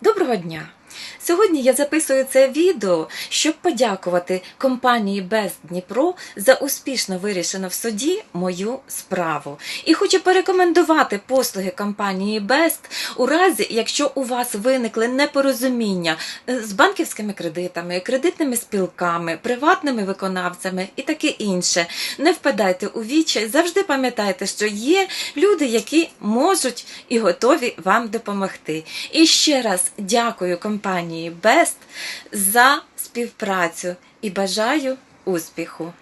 Доброго дня! Сьогодні я записую це відео, щоб подякувати компанії Best Дніпро за успішно вирішену в суді мою справу. І хочу порекомендувати послуги компанії Best у разі, якщо у вас виникли непорозуміння з банківськими кредитами, кредитними спілками, приватними виконавцями і таке інше. Не впадайте у вічі, завжди пам'ятайте, що є люди, які можуть і готові вам допомогти. І ще раз дякую компанії Best за співпрацю і бажаю успіху.